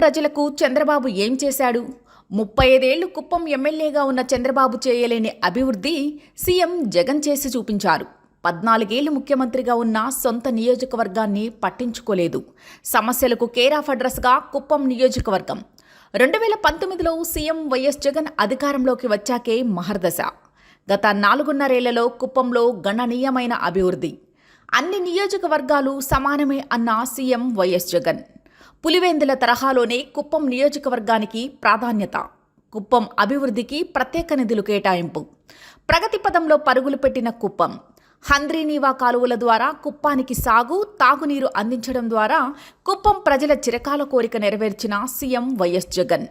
ప్రజలకు చంద్రబాబు ఏం చేశాడు? ముప్పై ఐదేళ్ళు కుప్పం ఎమ్మెల్యేగా ఉన్న చంద్రబాబు చేయలేని అభివృద్ధి సీఎం జగన్ చేసి చూపించారు. పద్నాలుగేళ్ళు ముఖ్యమంత్రిగా ఉన్న సొంత నియోజకవర్గాన్ని పట్టించుకోలేదు. సమస్యలకు కేర్ ఆఫ్ అడ్రస్గా కుప్పం నియోజకవర్గం. రెండు వేల పంతొమ్మిదిలో సీఎం వైఎస్ జగన్ అధికారంలోకి వచ్చాకే మహర్దశ. గత నాలుగున్నరేళ్ళలో కుప్పంలో గణనీయమైన అభివృద్ధి. అన్ని నియోజకవర్గాలు సమానమే అన్న సీఎం వైఎస్ జగన్. పులివెందుల తరహాలోనే కుప్పం నియోజకవర్గానికి ప్రాధాన్యత. కుప్పం అభివృద్ధికి ప్రత్యేక నిధులు కేటాయింపు. ప్రగతి పదంలో పరుగులు పెట్టిన కుప్పం. హంద్రీనీవా కాలువల ద్వారా కుప్పానికి సాగు తాగునీరు అందించడం ద్వారా కుప్పం ప్రజల చిరకాల కోరిక నెరవేర్చిన సీఎం వైఎస్ జగన్.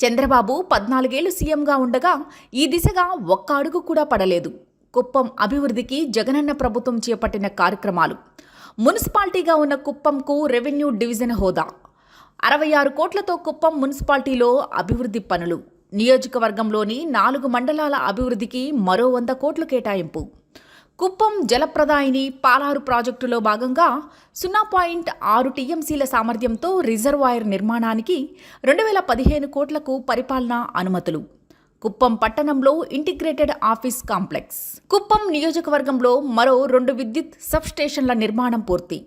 చంద్రబాబు పద్నాలుగేళ్ళు సీఎంగా ఉండగా ఈ దిశగా ఒక్క అడుగు కూడా పడలేదు. కుప్పం అభివృద్ధికి జగనన్న ప్రభుత్వం చేపట్టిన కార్యక్రమాలు. మున్సిపాలిటీగా ఉన్న కుప్పంకు రెవెన్యూ డివిజన్ హోదా. అరవై ఆరు కోట్లతో కుప్పం మున్సిపాలిటీలో అభివృద్ధి పనులు. నియోజకవర్గంలోని నాలుగు మండలాల అభివృద్ధికి మరో వంద కోట్లు కేటాయింపు. కుప్పం జలప్రదాయిని పాలారు ప్రాజెక్టులో భాగంగా సున్నా పాయింట్ ఆరు టీఎంసీల సామర్థ్యంతో రిజర్వాయర్ నిర్మాణానికి రెండు వేల పదిహేను కోట్లకు పరిపాలనా అనుమతులు. కుప్పం పట్టణంలో ఇంటిగ్రేటెడ్ ఆఫీస్ కాంప్లెక్స్. కుప్పం నియోజకవర్గంలో మరో రెండు విద్యుత్ సబ్ స్టేషన్ల నిర్మాణం పూర్తి.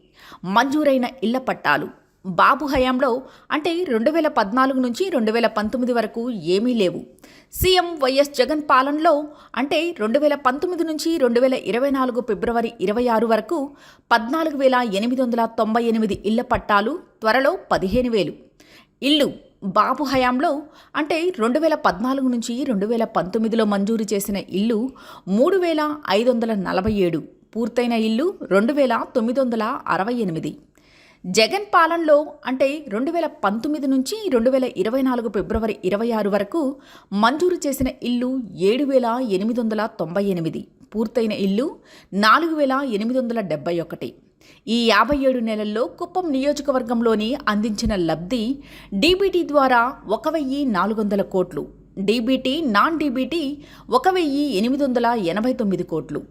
మంజూరైన ఇళ్ళ పట్టాలు. బాబు హయాంలో అంటే రెండు వేల పద్నాలుగు నుంచి రెండు వేల పంతొమ్మిది వరకు ఏమీ లేవు. సీఎం వైఎస్ జగన్ పాలనలో అంటే రెండు వేల పంతొమ్మిది నుంచి రెండు వేల ఇరవై నాలుగు ఫిబ్రవరి ఇరవై ఆరు వరకు పద్నాలుగు వేల ఎనిమిది వందల తొంభై ఎనిమిది ఇళ్ళ పట్టాలు త్వరలో పదిహేను వేలు. ఇల్లు బాబు హయాంలో అంటే రెండు వేల పద్నాలుగు నుంచి రెండు వేల పంతొమ్మిదిలో మంజూరు చేసిన ఇల్లు మూడు వేల ఐదు వందల నలభై ఏడు. పూర్తయిన ఇల్లు రెండు వేల తొమ్మిది వందల అరవై ఎనిమిది. జగన్ పాలనలో అంటే రెండు వేల పంతొమ్మిది నుంచి రెండు వేల ఇరవై నాలుగు ఫిబ్రవరి ఇరవై ఆరు వరకు మంజూరు చేసిన ఇల్లు ఏడు వేల ఎనిమిది వందల తొంభై ఎనిమిది. పూర్తయిన ఇల్లు నాలుగు వేల ఎనిమిది వందల డెబ్బై ఒకటి. ఈ యాభై ఏడు నెలల్లో కుప్పం నియోజకవర్గంలోని అందించిన లబ్ధి డీబీటీ ద్వారా ఒక వెయ్యి నాలుగు వందల కోట్లు. డీబీటీ నాన్ డీబీటీ ఒక వెయ్యి ఎనిమిది వందల ఎనభై తొమ్మిది కోట్లు.